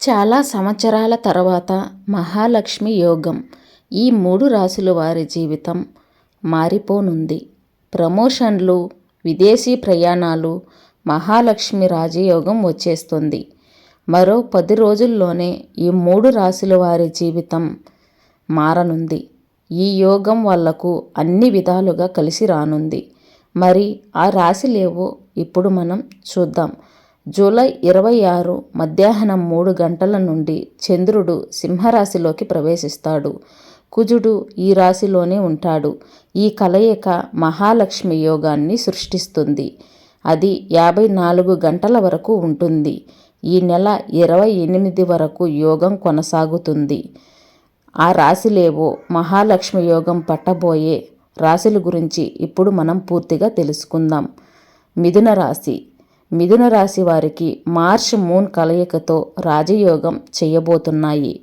చాలా సంవత్సరాల తర్వాత మహాలక్ష్మి యోగం ఈ మూడు రాశుల వారి జీవితం మారిపోనుంది. ప్రమోషన్లు విదేశీ ప్రయాణాలు మహాలక్ష్మి రాజయోగం వచ్చేస్తుంది. మరో పది రోజుల్లోనే ఈ మూడు రాశుల వారి జీవితం మారనుంది. ఈ యోగం వాళ్ళకు అన్ని విధాలుగా కలిసి రానుంది. మరి ఆ రాశిలేవో ఇప్పుడు మనం చూద్దాం. జూలై ఇరవై ఆరు మధ్యాహ్నం మూడు గంటల నుండి చంద్రుడు సింహరాశిలోకి ప్రవేశిస్తాడు. కుజుడు ఈ రాశిలోనే ఉంటాడు. ఈ కలయిక మహాలక్ష్మి యోగాన్ని సృష్టిస్తుంది. అది యాభై నాలుగు గంటల వరకు ఉంటుంది. ఈ నెల ఇరవై ఎనిమిది వరకు యోగం కొనసాగుతుంది. ఆ రాశిలేవో మహాలక్ష్మి యోగం పట్టబోయే రాశుల గురించి ఇప్పుడు మనం పూర్తిగా తెలుసుకుందాం. మిథున రాశి మిథున రాశి వారికి మార్చ్ మూన్ కలయికతో రాజయోగం చేయబోతున్నాయి.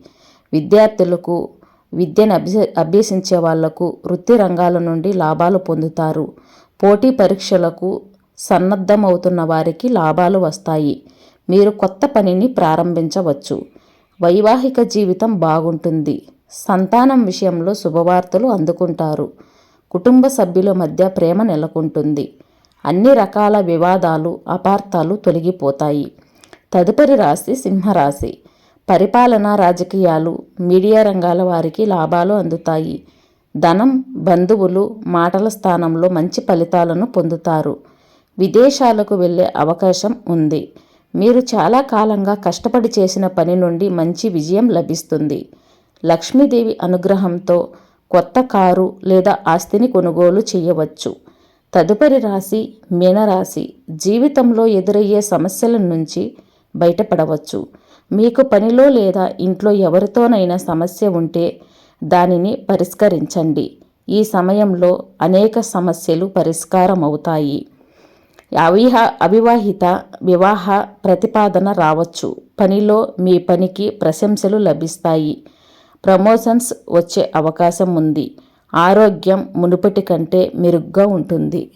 విద్యార్థులకు విద్యను అభ్య అభ్యసించే వాళ్ళకు వృత్తి రంగాల నుండి లాభాలు పొందుతారు. పోటీ పరీక్షలకు సన్నద్ధమవుతున్న వారికి లాభాలు వస్తాయి. మీరు కొత్త పనిని ప్రారంభించవచ్చు. వైవాహిక జీవితం బాగుంటుంది. సంతానం విషయంలో శుభవార్తలు అందుకుంటారు. కుటుంబ సభ్యుల మధ్య ప్రేమ నెలకొంటుంది. అన్ని రకాల వివాదాలు అపార్థాలు తొలగిపోతాయి. తదుపరి రాశి సింహరాశి. పరిపాలన రాజకీయాలు మీడియా రంగాల వారికి లాభాలు అందుతాయి. ధనం బంధువులు మాటల స్థానంలో మంచి ఫలితాలను పొందుతారు. విదేశాలకు వెళ్ళే అవకాశం ఉంది. మీరు చాలా కాలంగా కష్టపడి చేసిన పని నుండి మంచి విజయం లభిస్తుంది. లక్ష్మీదేవి అనుగ్రహంతో కొత్త కారు లేదా ఆస్తిని కొనుగోలు చేయవచ్చు. తదుపరి రాశి మీనరాశి. జీవితంలో ఎదురయ్యే సమస్యల నుంచి బయటపడవచ్చు. మీకు పనిలో లేదా ఇంట్లో ఎవరితోనైనా సమస్య ఉంటే దానిని పరిష్కరించండి. ఈ సమయంలో అనేక సమస్యలు పరిష్కారం అవుతాయి అవిహ అవివాహిత వివాహ ప్రతిపాదన రావచ్చు. పనిలో మీ పనికి ప్రశంసలు లభిస్తాయి. ప్రమోషన్స్ వచ్చే అవకాశం ఉంది. ఆరోగ్యం మునుపటి కంటే మెరుగ్గా ఉంటుంది.